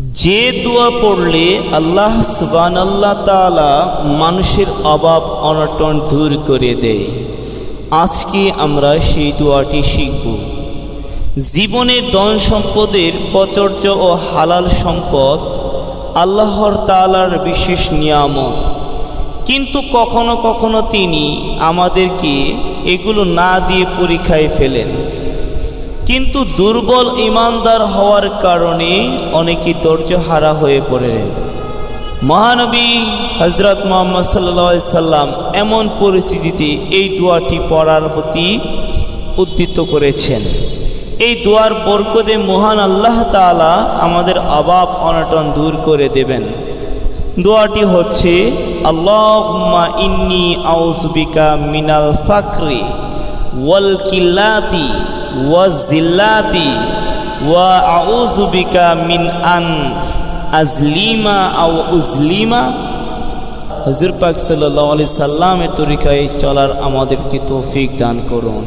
যে দোয়া পড়লে আল্লাহ সুবান আল্লাহ তালা মানুষের অভাব অনটন দূর করে দেয়। আজকে আমরা সেই দোয়াটি শিখব। জীবনের ধন সম্পদের প্রচর্য ও হালাল সম্পদ আল্লাহর তালার বিশেষ নিয়ামত। কিন্তু কখনো কখনো তিনি আমাদেরকে এগুলো না দিয়ে পরীক্ষায় ফেলেন। কিন্তু দুর্বল ইমানদার হওয়ার কারণে অনেকে ধৈর্য হারা হয়ে পড়লেন মহানবী হজরত মোহাম্মদ সাল্লা সাল্লাম এমন পরিস্থিতিতে এই দোয়াটি পড়ার প্রতি উদ্দীত করেছেন। এই দোয়ার বরকতে মহান আল্লাহ তালা আমাদের অভাব, অনটন দূর করে দেবেন। দোয়াটি হচ্ছে, আল্লাহুম্মা ইন্নি আউসবিকা মিনাল ফাকরি ওয়াল কিল্লাতি ওয়াজিল্লাতি ওয়া আউজুবিকা মিন আন আজলিমা আও উজলিমা হজুর পাক সাল্লাহ আলি সাল্লামের তরিকায় চলার আমাদেরকে তৌফিক দান করুন।